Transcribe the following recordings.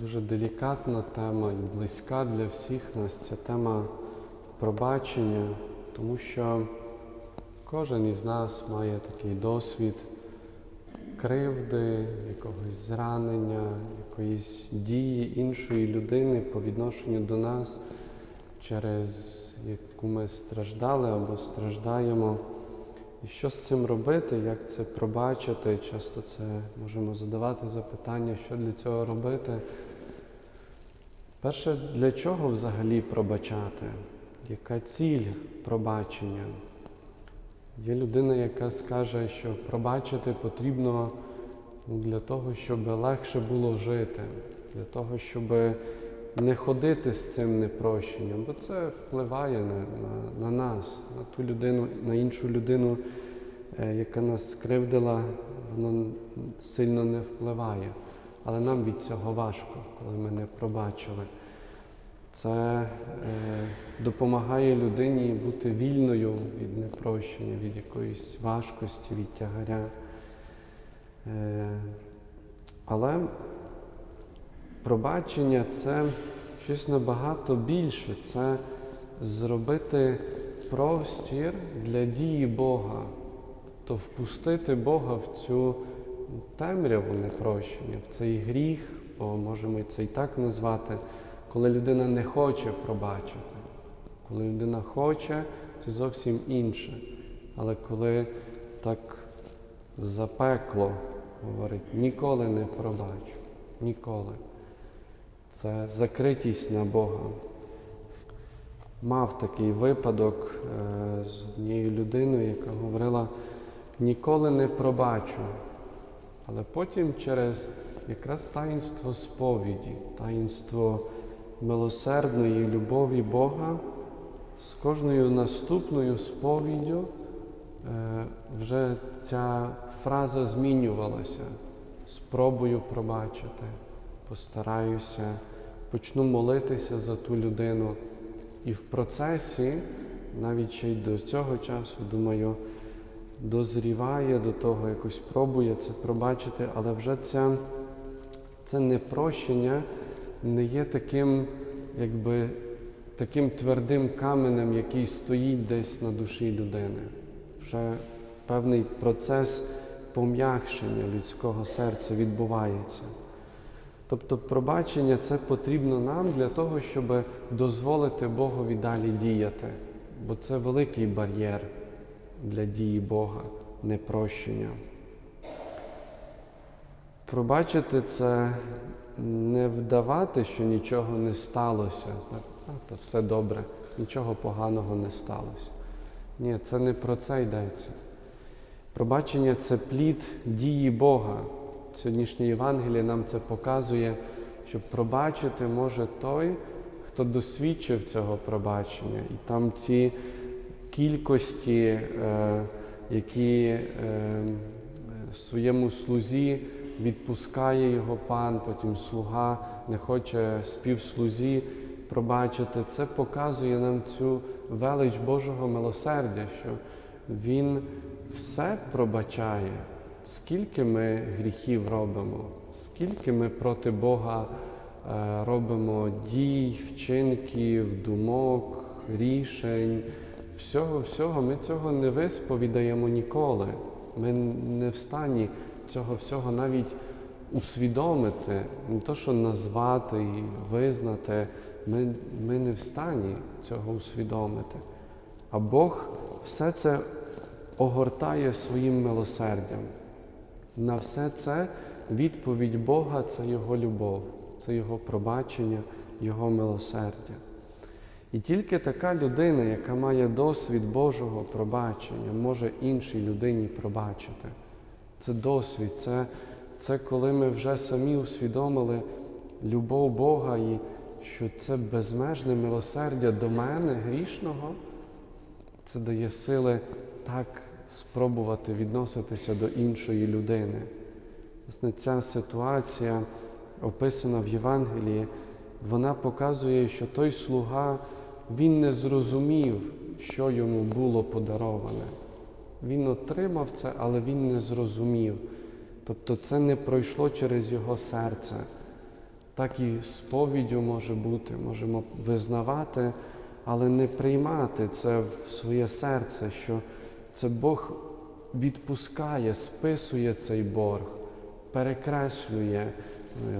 Дуже делікатна тема і близька для всіх нас. Ця тема пробачення, тому що кожен із нас має такий досвід кривди, якогось зранення, якоїсь дії іншої людини по відношенню до нас, через яку ми страждали або страждаємо. І що з цим робити, як це пробачити? Часто це можемо задавати запитання, що для цього робити. Перше, для чого взагалі пробачати? Яка ціль пробачення? Є людина, яка скаже, що пробачити потрібно ну, для того, щоб легше було жити, для того, щоб не ходити з цим непрощенням, бо це впливає на, на, на нас, на ту людину, на іншу людину, е, яка нас скривдила, воно сильно не впливає. Але нам від цього важко, коли ми не пробачили. Це е, допомагає людині бути вільною від непрощення, від якоїсь важкості, від тягаря. Е, але пробачення це щось набагато більше. Це зробити простір для дії Бога, то впустити Бога в цю темряву непрощення, в цей гріх, бо можемо це і так назвати, коли людина не хоче пробачити. Коли людина хоче, це зовсім інше. Але коли так запекло, говорить, ніколи не пробачу, ніколи. Це закритість на Бога. Мав такий випадок е, з однією людиною, яка говорила, ніколи не пробачу. Але потім через якраз таїнство сповіді, таїнство милосердної любові Бога, з кожною наступною сповіддю е, вже ця фраза змінювалася. Спробую пробачити, постараюся, почну молитися за ту людину. І в процесі, навіть ще й до цього часу, думаю, дозріває до того, якось пробує це пробачити, але вже ця, це непрощення не є таким, якби, таким твердим каменем, який стоїть десь на душі людини. Вже певний процес пом'якшення людського серця відбувається. Тобто пробачення це потрібно нам для того, щоб дозволити Богові далі діяти, бо це великий бар'єр для дії Бога, непрощення. Пробачити це не вдавати, що нічого не сталося. А, то все добре, нічого поганого не сталося. Ні, це не про це йдеться. Пробачення це плід дії Бога. Сьогоднішнє Євангеліє нам це показує, що пробачити може той, хто досвідчив цього пробачення. І там ці кількості, е, які е, своєму слузі відпускає його пан, потім слуга не хоче співслузі пробачити. Це показує нам цю велич Божого милосердя, що Він все пробачає. Скільки ми гріхів робимо, скільки ми проти Бога е, робимо дій, вчинків, думок, рішень, всього, всього, ми цього не висповідаємо ніколи. Ми не в стані цього всього навіть усвідомити, не то, що назвати і визнати, ми, ми не в стані цього усвідомити. А Бог все це огортає своїм милосердям. На все це відповідь Бога це Його любов, це Його пробачення, Його милосердя. І тільки така людина, яка має досвід Божого пробачення, може іншій людині пробачити. Це досвід, це, це коли ми вже самі усвідомили любов Бога і що це безмежне милосердя до мене, грішного, це дає сили так спробувати відноситися до іншої людини. Власне, ця ситуація, описана в Євангелії, вона показує, що той слуга він не зрозумів, що йому було подароване. Він отримав це, але він не зрозумів. Тобто це не пройшло через його серце. так і сповіддю може бути, можемо визнавати, але не приймати це в своє серце, що це Бог відпускає, списує цей борг, перекреслює,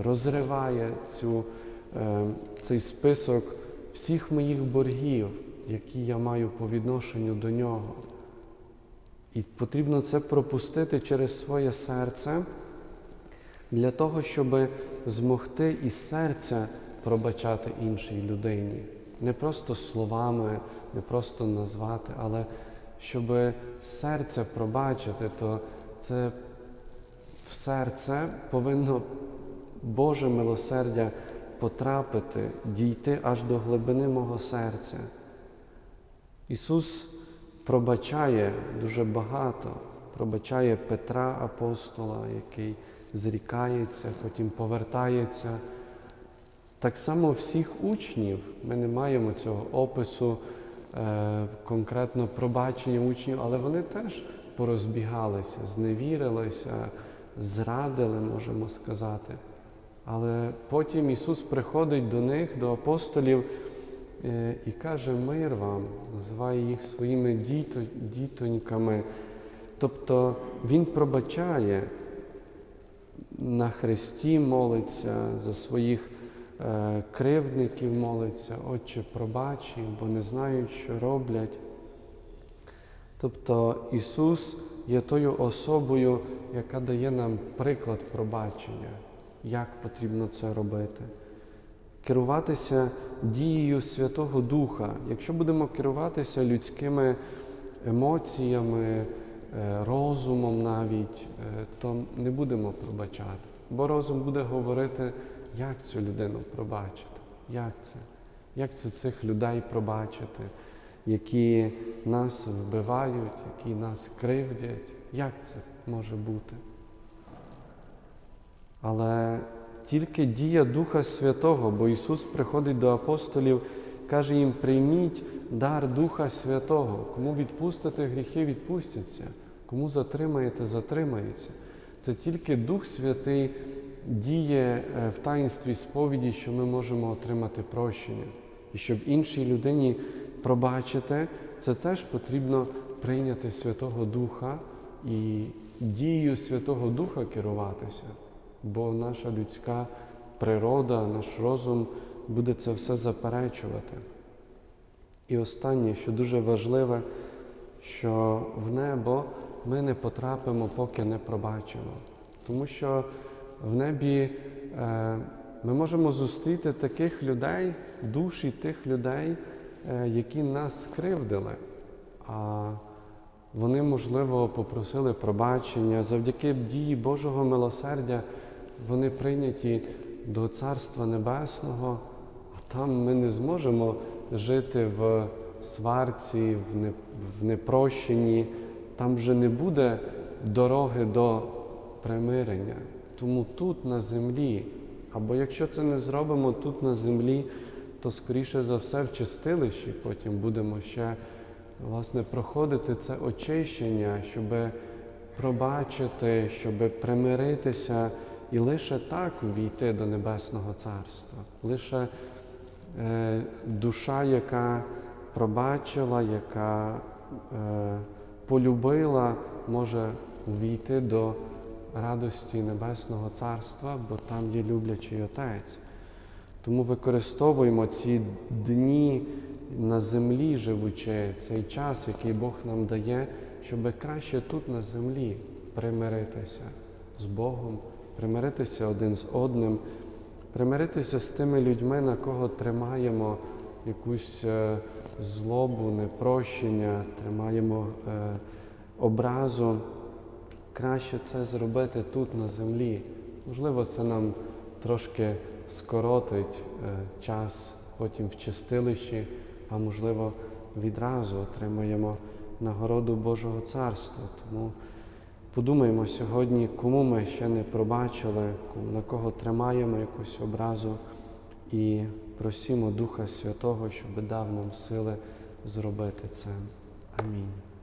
розриває цю, е, цей список всіх моїх боргів, які я маю по відношенню до нього. І потрібно це пропустити через своє серце для того, щоб змогти із серця пробачати іншій людині. Не просто словами, не просто назвати, але щоб серце пробачити, то це в серце повинно Боже милосердя потрапити, дійти аж до глибини мого серця. Ісус пробачає дуже багато, пробачає Петра апостола, який зрікається, потім повертається. Так само всіх учнів ми не маємо цього опису е, конкретно пробачення учнів, але вони теж порозбігалися, зневірилися, зрадили, можемо сказати. Але потім Ісус приходить до них, до апостолів е, і каже мир вам, називає їх своїми дітоньками. Тобто Він пробачає на Христі молиться, за своїх е, кривдників молиться, Отче, пробач їх, бо не знають, що роблять. Тобто Ісус є тою особою, яка дає нам приклад пробачення, як потрібно це робити. Керуватися дією Святого Духа. Якщо будемо керуватися людськими емоціями, е, розумом навіть, е, то не будемо пробачати. Бо розум буде говорити, як цю людину пробачити, як це, як це цих людей пробачити, які нас вбивають, які нас кривдять, як це може бути. Але тільки дія Духа Святого, бо Ісус приходить до апостолів, каже їм: прийміть дар Духа Святого. Кому відпустите гріхи, відпустяться, кому затримаєте, затримається. Це тільки Дух Святий діє е, в таїнстві сповіді, що ми можемо отримати прощення. І щоб іншій людині пробачити, це теж потрібно прийняти Святого Духа і дією Святого Духа керуватися бо наша людська природа, наш розум буде це все заперечувати. І останнє, що дуже важливе, що в небо ми не потрапимо, поки не пробачимо. Тому що в небі е, ми можемо зустріти таких людей, душі тих людей, е, які нас скривдили. А вони, можливо, попросили пробачення завдяки дії Божого милосердя вони прийняті до Царства Небесного, а там ми не зможемо жити в сварці, в непрощенні, там вже не буде дороги до примирення. Тому тут на землі, або якщо це не зробимо тут на землі, то скоріше за все в чистилищі потім будемо ще власне проходити це очищення, щоб пробачити, щоб примиритися. І лише так війти до Небесного Царства, лише е, душа, яка пробачила, яка е, полюбила, може увійти до радості Небесного Царства, бо там є люблячий Отець. Тому використовуємо ці дні на землі живучи, цей час, який Бог нам дає, щоб краще тут на землі примиритися з Богом примиритися один з одним, примиритися з тими людьми, на кого тримаємо якусь е, злобу, непрощення, тримаємо е, образу. Краще це зробити тут, на землі. Можливо, це нам трошки скоротить е, час потім в чистилищі, а можливо, відразу отримаємо нагороду Божого Царства. Тому Подумаємо сьогодні, кому ми ще не пробачили, на кого тримаємо якусь образу, і просімо Духа Святого, щоб дав нам сили зробити це. Амінь.